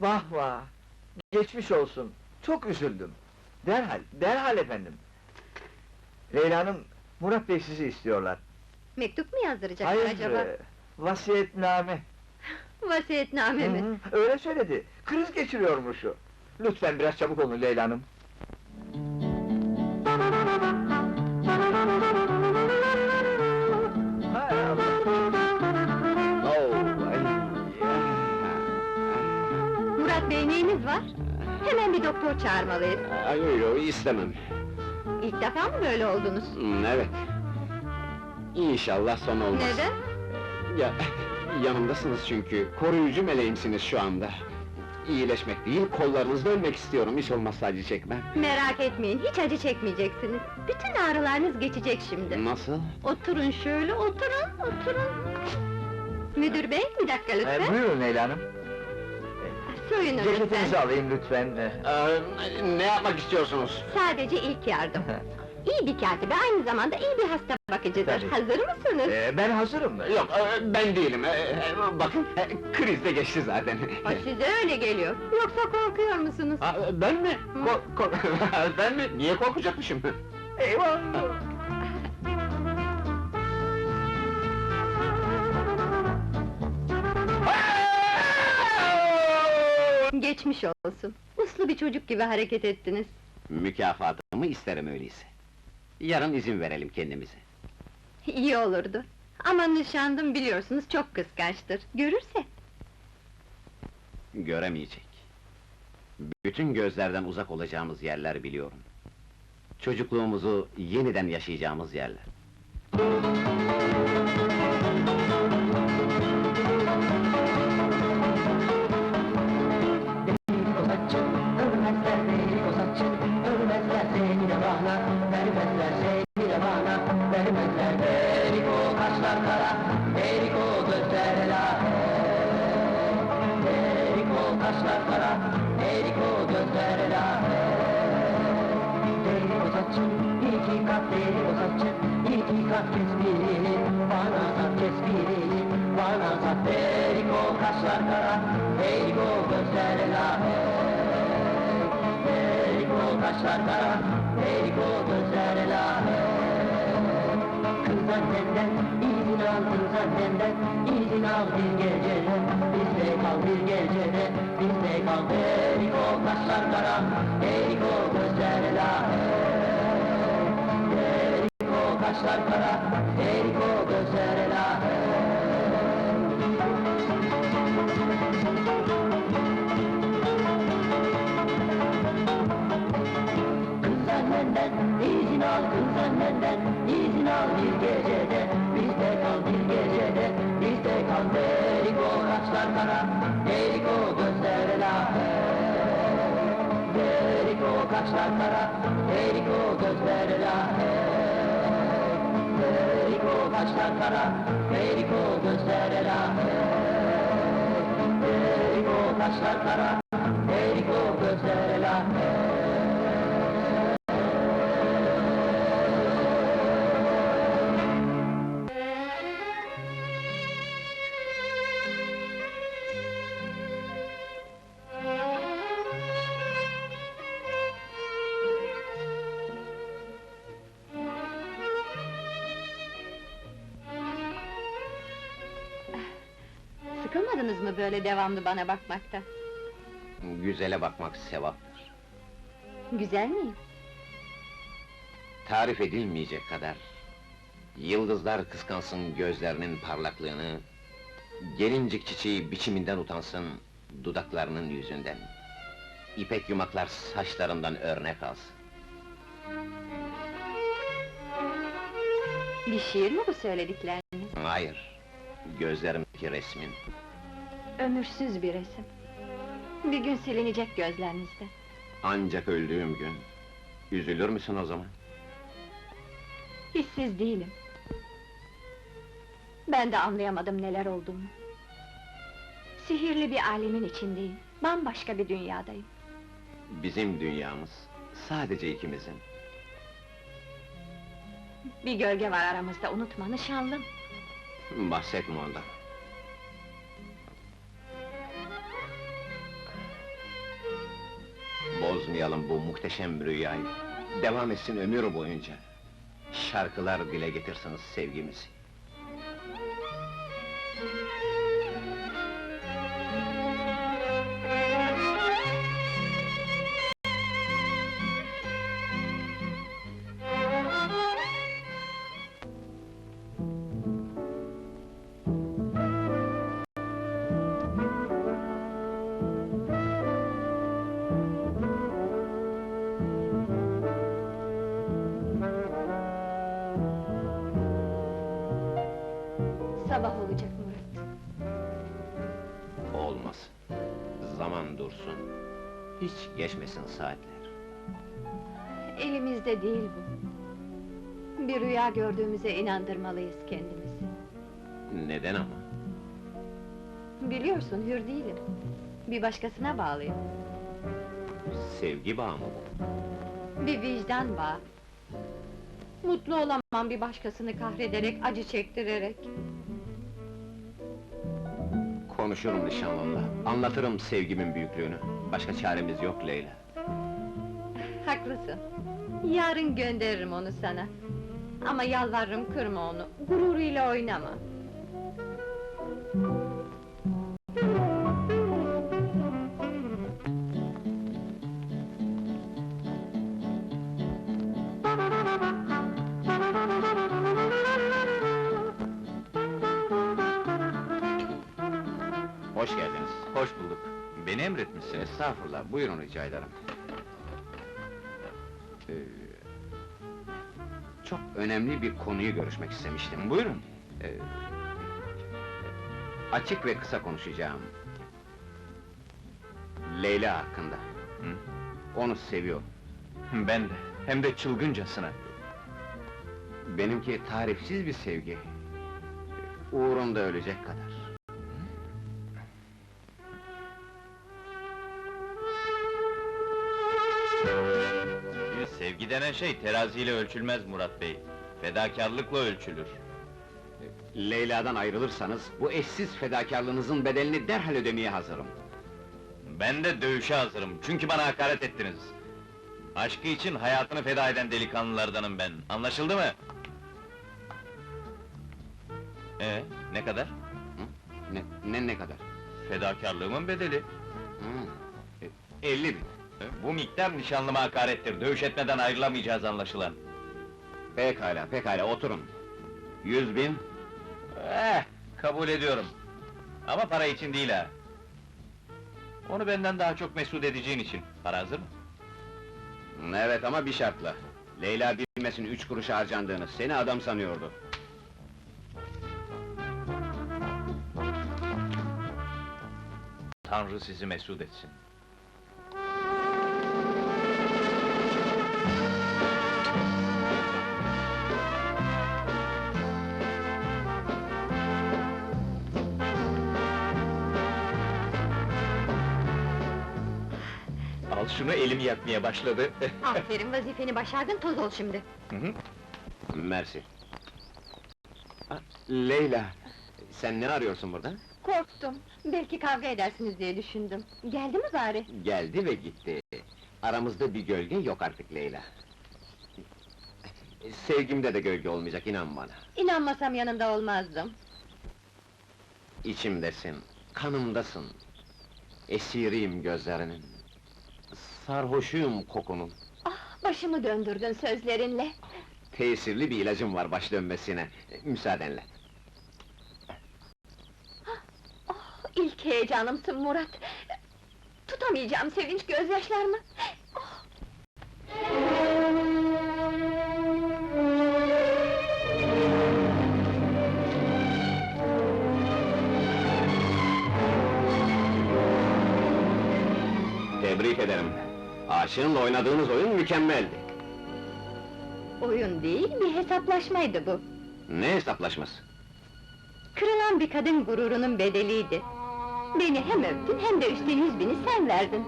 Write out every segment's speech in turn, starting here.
Vah vah! Geçmiş olsun. Çok üzüldüm. Derhal, derhal efendim. Leyla Hanım, Murat Bey sizi istiyorlar. Mektup mu yazdıracaklar Hayır, acaba? e, vasiyetname. Vasiyetname mi? Hı hı, öyle söyledi. Kriz geçiriyormuş o. Lütfen biraz çabuk olun Leyla Hanım. Bey neyiniz var? Hemen bir doktor çağırmalıyız. Ay, yo, istemem. İlk defa mı böyle oldunuz? Hmm, evet. İnşallah son olmaz. Neden? Ya, yanımdasınız çünkü, koruyucu meleğimsiniz şu anda. İyileşmek değil, kollarınızda ölmek istiyorum, hiç olmazsa acı çekmem. Merak etmeyin, hiç acı çekmeyeceksiniz. Bütün ağrılarınız geçecek şimdi. Nasıl? Oturun şöyle, oturun, oturun. Müdür bey, bir dakika lütfen. buyurun Leyla Hanım. Soyunun Ceketinizi lütfen. alayım lütfen. E, Ee, ne yapmak istiyorsunuz? Sadece ilk yardım. İyi bir katibe, aynı zamanda iyi bir hasta bakıcıdır. Tabii. Hazır mısınız? e, ben hazırım. Yok, e, ben değilim. E, e, bakın, e, kriz de geçti zaten. O size öyle geliyor. Yoksa korkuyor musunuz? Ha, ben mi? Ko- ko- ben mi? Niye korkacakmışım? Eyvah! Geçmiş olsun. Uslu bir çocuk gibi hareket ettiniz. Mükafatımı isterim öyleyse. Yarın izin verelim kendimize. İyi olurdu. Ama nişanlım biliyorsunuz çok kıskançtır. Görürse. Göremeyecek. Bütün gözlerden uzak olacağımız yerler biliyorum. Çocukluğumuzu yeniden yaşayacağımız yerler. Kaşlar kara, beni o gözler elahe. Deli kozakçı, iki kat deli kozakçı, iki kat kes birini, bana sat kes birini, bana sat beni o kaşlar kara, beni o gözler elahe. Eriko kaşlar kara, Eriko gözler elahe. Kız annenden kız annenden izin al bir gecede. Bizde kal bir gecede, bizde kal. Eriko kaşlar kara, Eriko gözler elahe. Eriko kaşlar kara, Eriko gözler elahe. Kız annenden izin al, kız annenden izin al bir gecede Bizde kal bir gecede, bizde kal Deriko kaşlar kara, Deriko gözler elahe Deriko kaşlar kara, Deriko gözler elahe Deriko kaşlar kara, Deriko gözler elahe Deriko kaşlar kara, Sıkılmadınız mı böyle devamlı bana bakmakta? Güzele bakmak sevaptır. Güzel miyim? Tarif edilmeyecek kadar. Yıldızlar kıskansın gözlerinin parlaklığını, gelincik çiçeği biçiminden utansın dudaklarının yüzünden. İpek yumaklar saçlarından örnek alsın. Bir şiir mi bu söyledikleriniz? Hayır, gözlerimdeki resmin. Ömürsüz bir resim. Bir gün silinecek gözlerinizde. Ancak öldüğüm gün, üzülür müsün o zaman? Hissiz değilim. Ben de anlayamadım neler olduğunu. Sihirli bir alemin içindeyim. Bambaşka bir dünyadayım. Bizim dünyamız, sadece ikimizin. Bir gölge var aramızda, unutma nişanlım. Bahsetme ondan. Bozmayalım bu muhteşem rüyayı. Devam etsin ömür boyunca. Şarkılar dile getirsiniz sevgimizi. Hiç geçmesin saatler. Elimizde değil bu. Bir rüya gördüğümüze inandırmalıyız kendimizi. Neden ama? Biliyorsun hür değilim. Bir başkasına bağlıyım. Sevgi bağı mı bu? Bir vicdan bağı. Mutlu olamam bir başkasını kahrederek, acı çektirerek. Konuşurum nişanlımla. Anlatırım sevgimin büyüklüğünü. Başka çaremiz yok Leyla. Haklısın. Yarın gönderirim onu sana. Ama yalvarırım kırma onu, gururuyla oynama. Hoş geldiniz. Hoş bulduk. Beni emretmişsiniz. Estağfurullah, buyurun rica ederim. Ee, çok önemli bir konuyu görüşmek istemiştim. Buyurun. Ee, açık ve kısa konuşacağım. Leyla hakkında. Hı? Onu seviyorum. Ben de. Hem de çılgıncasına. Benimki tarifsiz bir sevgi. Uğrunda ölecek kadar. Sevgi denen şey teraziyle ölçülmez Murat Bey. Fedakarlıkla ölçülür. Leyla'dan ayrılırsanız, bu eşsiz fedakarlığınızın bedelini derhal ödemeye hazırım. Ben de dövüşe hazırım. Çünkü bana hakaret ettiniz. Aşkı için hayatını feda eden delikanlılardanım ben. Anlaşıldı mı? Ee, ne kadar? Ne, ne, ne kadar? Fedakarlığımın bedeli. Hı, e, 50 bin. Bu miktar nişanlıma hakarettir. Dövüş etmeden ayrılamayacağız anlaşılan. Pekala, pekala, oturun. Yüz bin, Eh, kabul ediyorum. Ama para için değil ha. Onu benden daha çok mesut edeceğin için. Para hazır mı? evet ama bir şartla. Leyla bilmesin üç kuruş harcandığını, seni adam sanıyordu. Tanrı sizi mesut etsin. Şunu elim yakmaya başladı. Aferin vazifeni başardın, toz ol şimdi. Hı hı. Mersi. Leyla, sen ne arıyorsun burada? Korktum, belki kavga edersiniz diye düşündüm. Geldi mi bari? Geldi ve gitti. Aramızda bir gölge yok artık Leyla. Sevgimde de gölge olmayacak, inan bana. İnanmasam yanında olmazdım. İçimdesin, kanımdasın. Esiriyim gözlerinin. Sarhoşuyum kokunun. Ah, başımı döndürdün sözlerinle. Tesirli bir ilacım var baş dönmesine. Müsaadenle. Oh, ilk heyecanımsın Murat. Tutamayacağım sevinç gözyaşlarımı. Oh. Tebrik ederim. Aşığınla oynadığınız oyun mükemmeldi. Oyun değil, bir hesaplaşmaydı bu. Ne hesaplaşması? Kırılan bir kadın gururunun bedeliydi. Beni hem öptün hem de üstten yüz bini sen verdin.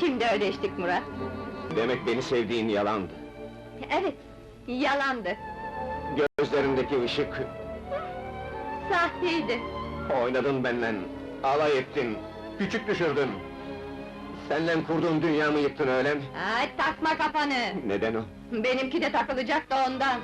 Şimdi ödeştik Murat. Demek beni sevdiğin yalandı. Evet, yalandı. Gözlerindeki ışık, Sahteydi. oynadın benden, alay ettin, küçük düşürdün. Senden kurduğum dünyamı yıktın öyle mi? Ay takma kafanı! Neden o? Benimki de takılacak da ondan.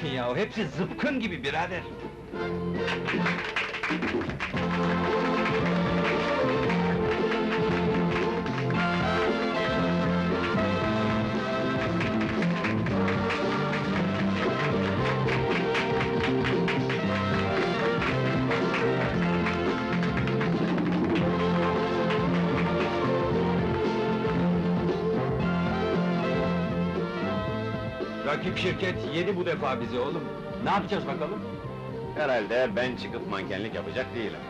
Bakın ya, hepsi zıpkın gibi birader. Rakip şirket yedi bu defa bizi oğlum. Ne yapacağız bakalım? Herhalde ben çıkıp mankenlik yapacak değilim.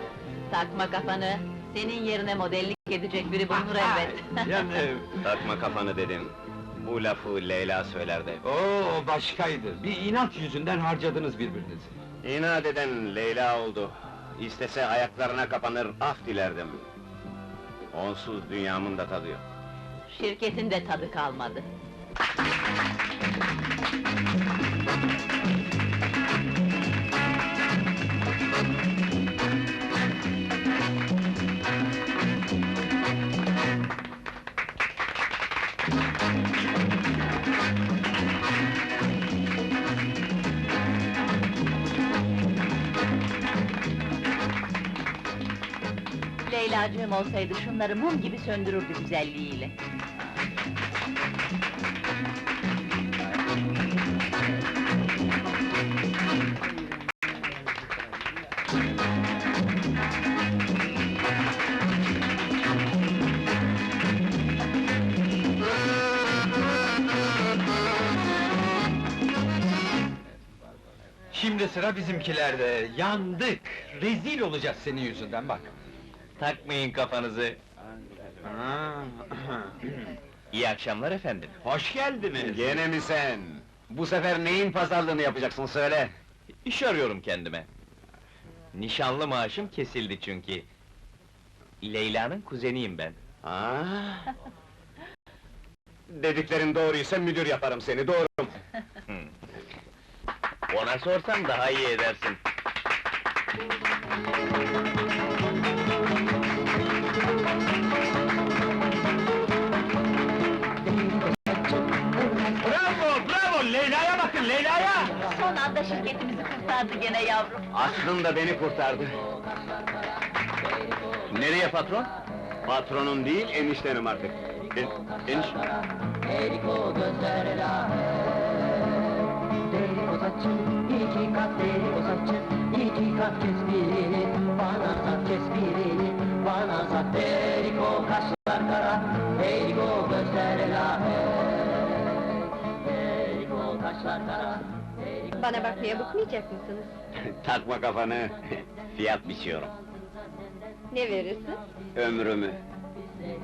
Takma kafanı. Senin yerine modellik edecek biri bulunur elbet. Yani, Takma kafanı dedim. Bu lafı Leyla söylerdi. o başkaydı. Bir inat yüzünden harcadınız birbirinizi. İnat eden Leyla oldu. İstese ayaklarına kapanır, af dilerdim. Onsuz dünyamın da tadı yok. Şirketin de tadı kalmadı. Leyla'cığım olsaydı şunları mum gibi söndürürdü güzelliğiyle. Sıra bizimkilerde. Yandık. Rezil olacağız senin yüzünden bak. Takmayın kafanızı. İyi akşamlar efendim. Hoş geldiniz. Gene mi sen? Bu sefer neyin pazarlığını yapacaksın söyle. İş arıyorum kendime. Nişanlı maaşım kesildi çünkü. Leyla'nın kuzeniyim ben. Aa. Dediklerin doğruysa müdür yaparım seni, doğru. Ona sorsan daha iyi edersin. Bravo, bravo! Leyla'ya bakın, Leyla'ya! Son anda şirketimizi kurtardı gene yavrum. Aslında beni kurtardı. Nereye patron? Patronun değil, eniştenim artık. En, eniş... Eriko gözler ilahe Deli kozatçı, iki kat deli kozatçı İki kat kes birini, bana sat kes birini Bana sat Eriko kaşlar kara. Eriko gözler ilahe Eriko kaşlar kara. Bana bakmaya bıkmayacak mısınız? Takma kafanı, fiyat biçiyorum. Ne verirsin? Ömrümü,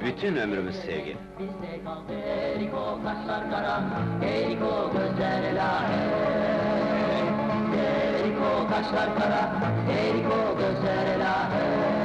bütün ömrümü sevgi. bizde kaldı Eriko kaşlar kara. Eriko gözler ilahe Eriko kaşlar kara Eriko gözler ilahe